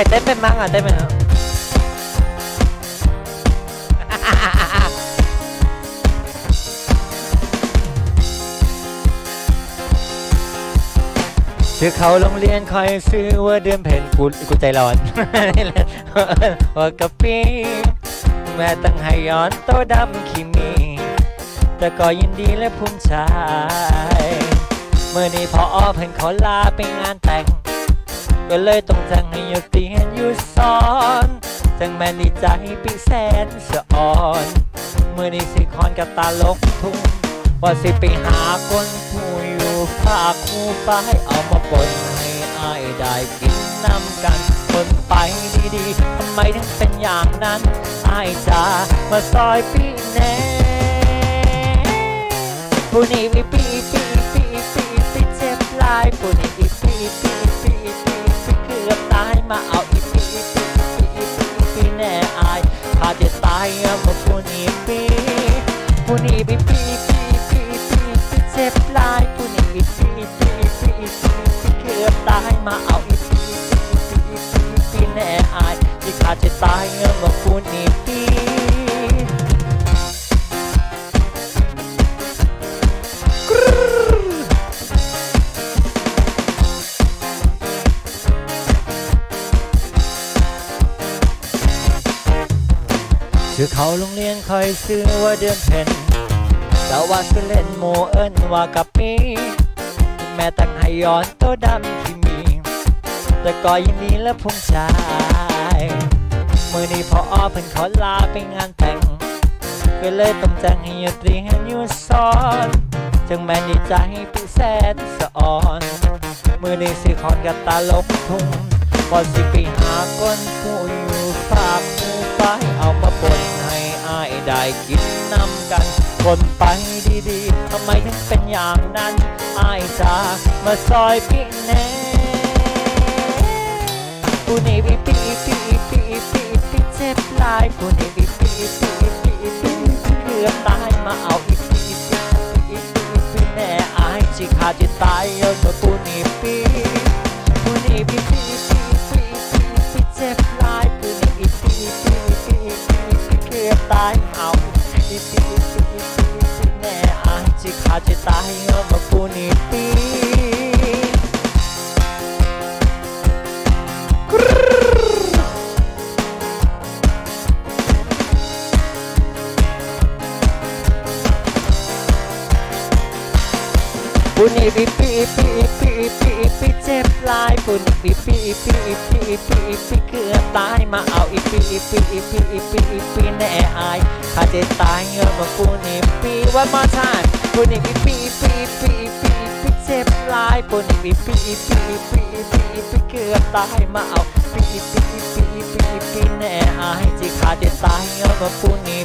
รเต้นเป็นมั้งอะเต้นเป็นเหรอชื่อเขาโรงเรียนคอยซื้อว่าเดือนเพ็ญกูกูใจร้อนว่ากะปีแม่ตั้งให้ย้อนโตดำขี้มี แต่ก็ยินดีและภูมิใจเมื่อนี้พอเพิ่นขอลาไปงานแต่ง ก็เลยต้องจังให้หยุดเตียนหยุดสอนจังแม่นดีใจปีแสนสะอ่อนเมื่อนี้สิคอนกับตาลกทุ่งว่าสิไปหาคนผู้อยู่ภาคคู่ฟ้ายเอามาปนให้อายได้กินน้ำกันคนไปดีๆทำไมถึงเป็นอย่างนั้นอายจะมาซอยพี่แน่ผู้นี้มีปีปี มาเอาอีปีปีปีปีปีแน่อายถ้าจะตายอะมาผู้นี้ปีผู้นี้มีปีปีปีปีปีเจ็บลายผู้นี้มีปีปีปีปีปีเกือบตายมาเอาอีปีอีปีปีปีแน่อายที่ขาดจะตายอะมาผู้นี้ปี ชื่อเขาโรงเรียนคอยซื้อว่าเดือนเพ็ญแต่ว่าสุเล่นโมเอิญว่ากับปีแม่ตั้งให้ย้อนโตดำที่มี แต่ก็ยินดีและภูมิใจมือนี้พออ้อเพิ่นขอลาไปงานแต่งก็เลยต้องแจ้งให้ยุดเรียนอยู่สอนจึงแม่นดีใจพี่แสนสะอ่อน มือนี้สิคอนกับตาลกทุ่งพอสิไปหาคนผู้อยู่ฝากผู้ไปเอามาปน อายได้กินน้ำกัน คนไปดีๆทำไมถึงเป็นอย่างนั้นอายจะมาซอยพี่แน่ผู้นี้ปีปีปีปีปีปีเจ็บลายผู้นี้ปีปีปีปีปีเกือบตายมาเอาอีกปีปีปีปีปีแน่อายจิขาดจะตายายเอาที่ที่ที่ที่ที่แน่อายจิขาดจะตายเอาเมื่อผู้นี้ ปีผู้นี้ปีปีปีปีปีปีเจ็บลายผู้นี้ปีปีปีปีปีปีเกือบตายมาเอาอีปีปีปีปีปีแน่อายถ้าจะตายเงามาผู้นี้ปีว่ามาทานผู้นี้ปีปีปีปีปีปีเจ็บลายผู้นี้ปีปีปีปีปีปีเกือบตายมาเอาปีปีปีปีปีแน่อายที่ขาจะตายเงามาผู้นี้